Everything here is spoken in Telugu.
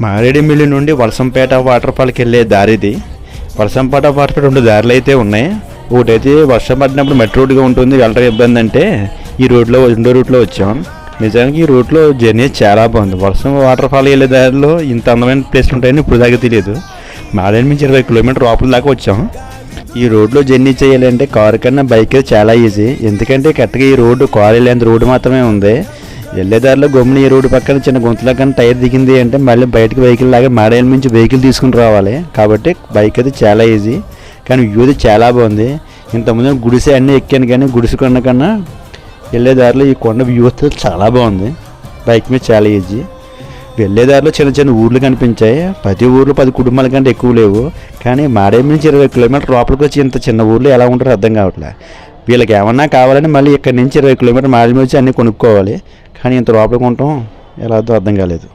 మారేడుమిల్లి నుండి వలసంపేట వాటర్ ఫాల్కి వెళ్ళే దారిది. వలసంపేట వాటర్ ఫాల్ రెండు దారులు అయితే ఉన్నాయి. ఒకటైతే వర్షం పడినప్పుడు మెట్రో రోడ్గా ఉంటుంది. వెళ్ళడం ఇబ్బంది అంటే ఈ రోడ్లో రెండో రూట్లో వచ్చాం. నిజానికి ఈ రూట్లో జర్నీ చాలా బాగుంది. వర్షం వాటర్ ఫాల్ వెళ్ళే దారిలో ఇంత అందమైన ప్లేస్లు ఉంటాయని ఇప్పుడు దాకా తెలియదు. మారేడు నుంచి ఇరవై కిలోమీటర్ లోపల దాకా వచ్చాం. ఈ రోడ్లో జర్నీ చేయాలంటే కారు కన్నా బైక్ చాలా ఈజీ. ఎందుకంటే కరెక్ట్గా ఈ రోడ్డు కారు వెళ్ళేంత రోడ్డు మాత్రమే ఉంది. వెళ్ళేదారిలో గమ్ముని ఈ రోడ్డు పక్కన చిన్న గుంతలో కానీ టైర్ దిగింది అంటే మళ్ళీ బయటకు వెహికల్ లాగా మాడేల నుంచి వెహికల్ తీసుకుని రావాలి. కాబట్టి బైక్ అది చాలా ఈజీ. కానీ వ్యూ అయితే చాలా బాగుంది. ఇంతకుముందు గుడిసె అన్నీ ఎక్కాను కానీ గుడిసె కొండ కన్నా వెళ్ళేదారిలో ఈ కొండ వ్యూ అయితే చాలా బాగుంది. బైక్ మీద చాలా ఈజీ. వెళ్ళేదారిలో చిన్న చిన్న ఊర్లు కనిపించాయి. ప్రతి ఊర్లో పది కుటుంబాల కంటే ఎక్కువ లేవు. కానీ మాడేమి నుంచి ఇరవై కిలోమీటర్ లోపలికి వచ్చి ఇంత చిన్న ఊర్లో ఎలా ఉంటారో అర్థం కావట్లే. వీళ్ళకి ఏమన్నా కావాలని మళ్ళీ ఇక్కడి నుంచి ఇరవై కిలోమీటర్ మాడేమి వచ్చి అన్నీ కొనుక్కోవాలి. కానీ ఇంత లోపలికి ఉంటాం ఎలా అర్థం కాలేదు.